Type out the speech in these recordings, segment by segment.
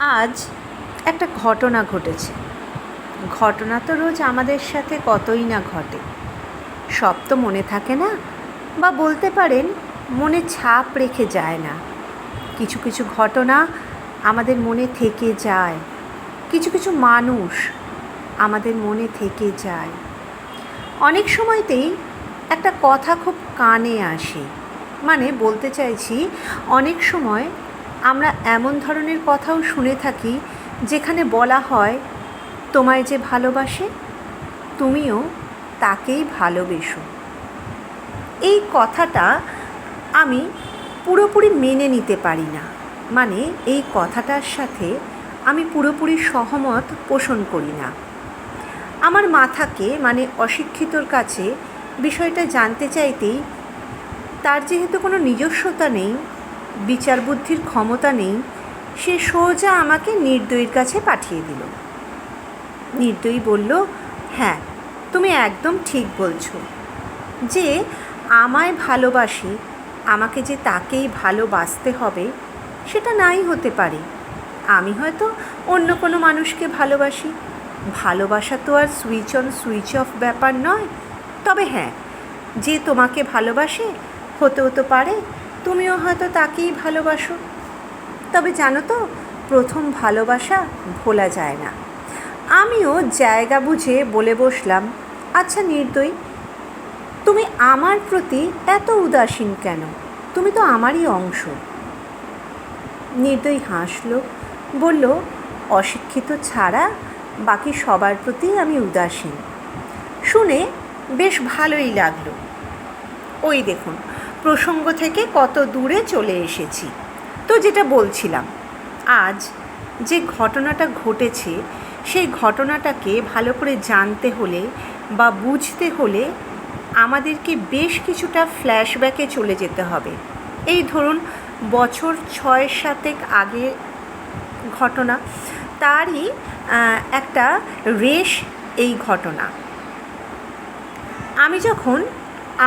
আজ একটা ঘটনা ঘটেছে। ঘটনা তো রোজ আমাদের সাথে কতই না ঘটে। সব তো মনে থাকে না বা বলতে পারেন মনে ছাপ রেখে যায় না। কিছু কিছু ঘটনা আমাদের মনে থেকে যায়। কিছু কিছু মানুষ আমাদের মনে থেকে যায়। অনেক সময়তেই একটা কথা খুব কানে আসে। মানে বলতে চাইছি, অনেক সময় আমরা এমন ধরনের কথাও শুনে থাকি যেখানে বলা হয়, তোমায় যে ভালোবাসে, তুমিও তাকেই ভালোবেসো। এই কথাটা আমি পুরোপুরি মেনে নিতে পারি না। মানে এই কথাটার সাথে আমি পুরোপুরি সহমত পোষণ করি না। আমার মাথাকে মানে অশিক্ষিতর কাছে বিষয়টা জানতে চাইতেই তার যেহেতু কোনো নিজস্বতা নেই বিচার বুদ্ধির ক্ষমতা নেই, সে সোজা আমাকে নির্দয়ীর কাছে পাঠিয়ে দিল। নির্দয়ী বলল হ্যাঁ তুমি একদম ঠিক বলছো। যে আমায় ভালোবাসি, আমাকে যে তাকেই ভালোবাসতে হবে, সেটা নাই হতে পারে। আমি হয়তো অন্য কোনো মানুষকে ভালোবাসি। ভালোবাসা তো আর সুইচ অন সুইচ অফ ব্যাপার নয়। তবে হ্যাঁ যে তোমাকে ভালোবাসে, হতেও তো পারে তুমিও হয়তো তাকেই ভালোবাসো। তবে জানো তো, প্রথম ভালোবাসা ভোলা যায় না। আমিও জায়গা বুঝে বলে বসলাম আচ্ছা নির্দয়ী, তুমি আমার প্রতি এত উদাসীন কেন? তুমি তো আমারই অংশ। নির্দয়ী হাসলো, বলল, অশিক্ষিত ছাড়া বাকি সবার প্রতি আমি উদাসীন। শুনে বেশ ভালোই লাগল। ওই দেখুন প্রসঙ্গ থেকে কত দূরে চলে এসেছি। তো যেটা বলছিলাম, আজ যে ঘটনাটা ঘটেছে, সেই ঘটনাটাকে ভালো করে জানতে হলে বা বুঝতে হলে আমাদেরকে বেশ কিছুটা ফ্ল্যাশব্যাকে চলে যেতে হবে। এই ধরুন, বছর ছয় সাতেক আগে ঘটনা, তারই একটা রেশ এই ঘটনা। আমি যখন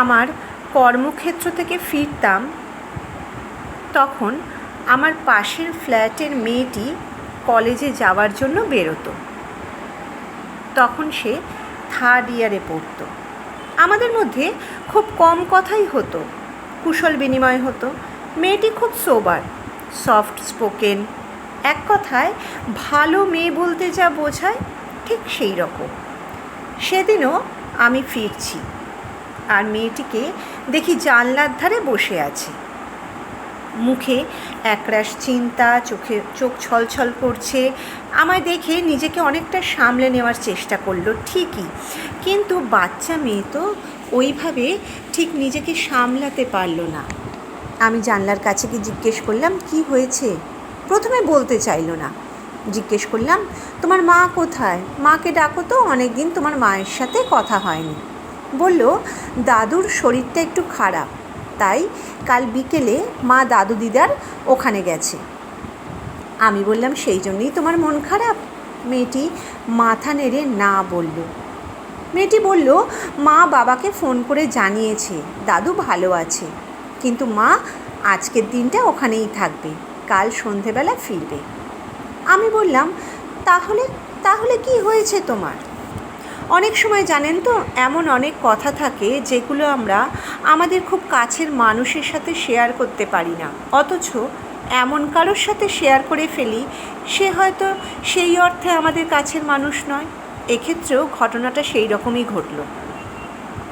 আমার কর্মক্ষেত্র থেকে ফিরতাম, তখন আমার পাশের ফ্ল্যাটের মেয়েটি কলেজে যাওয়ার জন্য বেরোতো। তখন সে থার্ড ইয়ারে পড়তো। আমাদের মধ্যে খুব কম কথাই হতো, কুশল বিনিময় হতো। মেয়েটি খুব সোবার সফট স্পোকেন এক কথায় ভালো মেয়ে বলতে যা বোঝায় ঠিক সেই রকম। সেদিনও আমি ফিরছি। আর মেয়েটিকে দেখি জানলার ধারে বসে আছে। মুখে একরাশ চিন্তা, চোখে চোখ ছলছল করছে। আমায় দেখে নিজেকে অনেকটা সামলে নেওয়ার চেষ্টা করল, ঠিকই। কিন্তু বাচ্চা মেয়ে তো ওইভাবে ঠিক নিজেকে সামলাতে পারল না। আমি জানলার কাছে কি জিজ্ঞেস করলাম, কি হয়েছে? প্রথমে বলতে চাইলো না। জিজ্ঞেস করলাম, তোমার মা কোথায়? মাকে ডাকো তো অনেক দিন তোমার মায়ের সাথে কথা হয়নি। বলল, দাদুর শরীরটা একটু খারাপ, তাই কাল বিকেলে মা দাদু দিদার ওখানে গেছে। আমি বললাম, সেই জন্যই তোমার মন খারাপ? মেয়েটি মাথা নেড়ে না বলল। মেয়েটি বলল, মা বাবাকে ফোন করে জানিয়েছে, দাদু ভালো আছে, কিন্তু মা আজকের দিনটা ওখানেই থাকবে, কাল সন্ধেবেলা ফিরবে। আমি বললাম, তাহলে তাহলে কি হয়েছে তোমার? অনেক সময় জানেন তো, এমন অনেক কথা থাকে যেগুলো আমরা আমাদের খুব কাছের মানুষের সাথে শেয়ার করতে পারি না। অথচ এমন কারোর সাথে শেয়ার করে ফেলি, সে হয়তো সেই অর্থে আমাদের কাছের মানুষ নয়। এক্ষেত্রেও ঘটনাটা সেই রকমই ঘটল।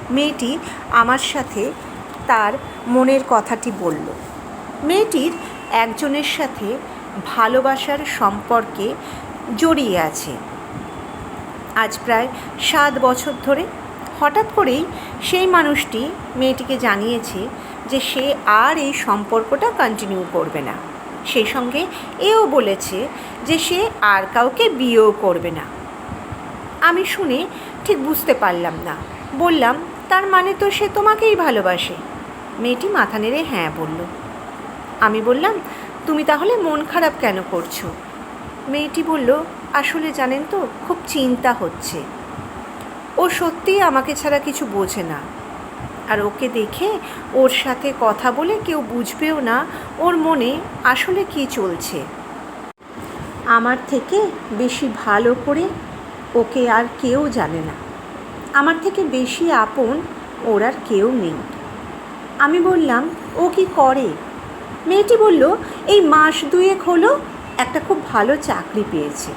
মেয়েটি আমার সাথে তার মনের কথাটি বলল। মেয়েটির একজনের সাথে ভালোবাসার সম্পর্কে জড়িয়ে আছে। আজ প্রায় সাত বছর ধরে। হঠাৎ করেই সেই মানুষটি মেয়েটিকে জানিয়েছে যে সে আর এই সম্পর্কটা কন্টিনিউ করবে না। সেই সঙ্গে এও বলেছে যে সে আর কাউকে বিয়েও করবে না। আমি শুনে ঠিক বুঝতে পারলাম না। বললাম, তার মানে তো সে তোমাকেই ভালোবাসে? মেয়েটি মাথা নেড়ে হ্যাঁ বলল। আমি বললাম, তুমি তাহলে মন খারাপ কেন করছ? মেয়েটি বলল আসলে জানেন তো, খুব চিন্তা হচ্ছে। ও সত্যিই আমাকে ছাড়া কিছু বোঝে না। আর ওকে দেখে ওর সাথে কথা বলে কেউ বুঝবেও না ওর মনে আসলে কি চলছে। আমার থেকে বেশি ভালো করে ওকে আর কেউ জানে না। আমার থেকে বেশি আপন ওর আর কেউ নেই। আমি বললাম, ও কি করে? মেয়েটি বলল, এই মাস দুয়েক হলো একটা খুব ভালো চাকরি পেয়েছে।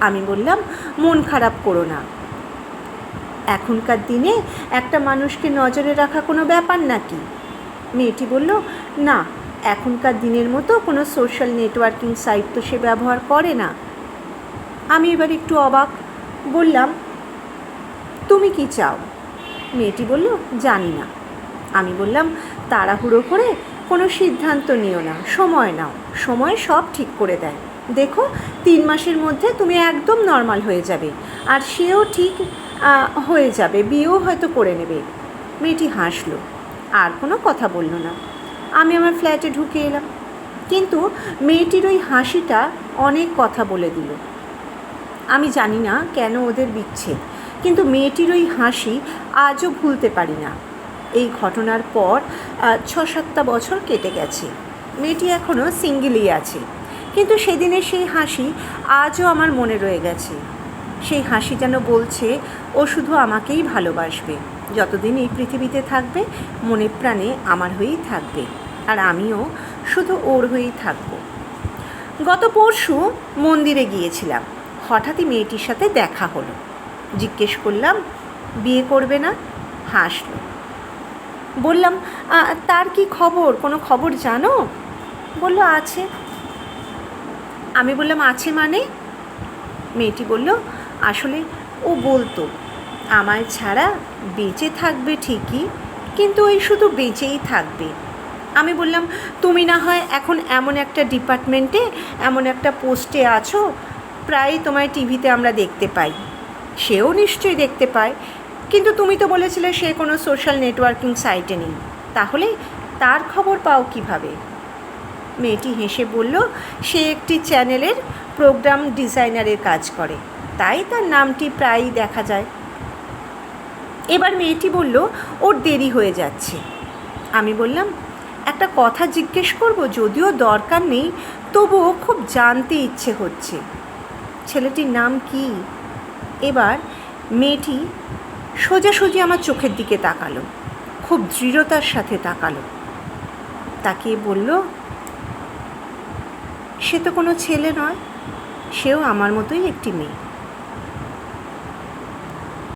আমি বললাম, মন খারাপ করো না। এখনকার দিনে একটা মানুষকে নজরে রাখা কোনো ব্যাপার নাকি? মেয়েটি বলল, না, এখনকার দিনের মতো কোনো সোশ্যাল নেটওয়ার্কিং সাইট তো সে ব্যবহার করে না। আমি এবার একটু অবাক, বললাম, তুমি কি চাও? মেয়েটি বলল, জানি না। আমি বললাম, তাড়াহুড়ো করে কোনো সিদ্ধান্ত নিও না, সময় নাও। সময় সব ঠিক করে দেয়। দেখো তিন মাসের মধ্যে তুমি একদম নর্মাল হয়ে যাবে। আর সেও ঠিক হয়ে যাবে, বিয়েও হয়তো করে নেবে। মেয়েটি হাসলো। আর কোনো কথা বলল না। আমি আমার ফ্ল্যাটে ঢুকে এলাম। কিন্তু মেয়েটির ওই হাসিটা অনেক কথা বলে দিল। আমি জানি না কেন ওদের বিচ্ছেদ, কিন্তু মেয়েটির ওই হাসি আজও ভুলতে পারি না। এই ঘটনার পর ছ সাতটা বছর কেটে গেছে। মেয়েটি এখনও সিঙ্গেলই আছে। কিন্তু সেদিনের সেই হাসি আজও আমার মনে রয়ে গেছে। সেই হাসি যেন বলছে, ও শুধু আমাকেই ভালোবাসবে। যতদিন এই পৃথিবীতে থাকবে, মনে প্রাণে আমার হয়েই থাকবে। আর আমিও শুধু ওর হয়েই থাকব। গত পরশু মন্দিরে গিয়েছিলাম। হঠাৎই মেয়েটির সাথে দেখা হলো। জিজ্ঞেস করলাম, বিয়ে করবে না? হাসলো। বললাম তার কি খবর? কোনো খবর জানো? বলল, আছে। আমি বললাম, আছে মানে? মেয়েটি বলল, আসলে ও বলতো, আমায় ছাড়া বেঁচে থাকবে ঠিকই, কিন্তু ওই শুধু বেঁচেই থাকবে। আমি বললাম, তুমি না হয় এখন এমন একটা ডিপার্টমেন্টে, এমন একটা পোস্টে আছো প্রায় তোমায় টিভিতে আমরা দেখতে পাই। সেও নিশ্চয়ই দেখতে পায়, কিন্তু তুমি তো বলেছিলে সে কোনো সোশ্যাল নেটওয়ার্কিং সাইটে নেই। তাহলে তার খবর পাও কীভাবে? মেয়েটি হেসে বলল, সে একটি চ্যানেলের প্রোগ্রাম ডিজাইনারের কাজ করে। তাই তার নামটি প্রায়ই দেখা যায়। এবার মেয়েটি বলল, ওর দেরি হয়ে যাচ্ছে। আমি বললাম, একটা কথা জিজ্ঞেস করব, যদিও দরকার নেই, তবুও খুব জানতে ইচ্ছে হচ্ছে। ছেলেটির নাম কি? এবার মেয়েটি সোজাসুজি আমার চোখের দিকে তাকালো, খুব দৃঢ়তার সাথে তাকালো। তাকিয়ে বলল সে তো কোনো ছেলে নয়। সেও আমার মতোই একটি মেয়ে।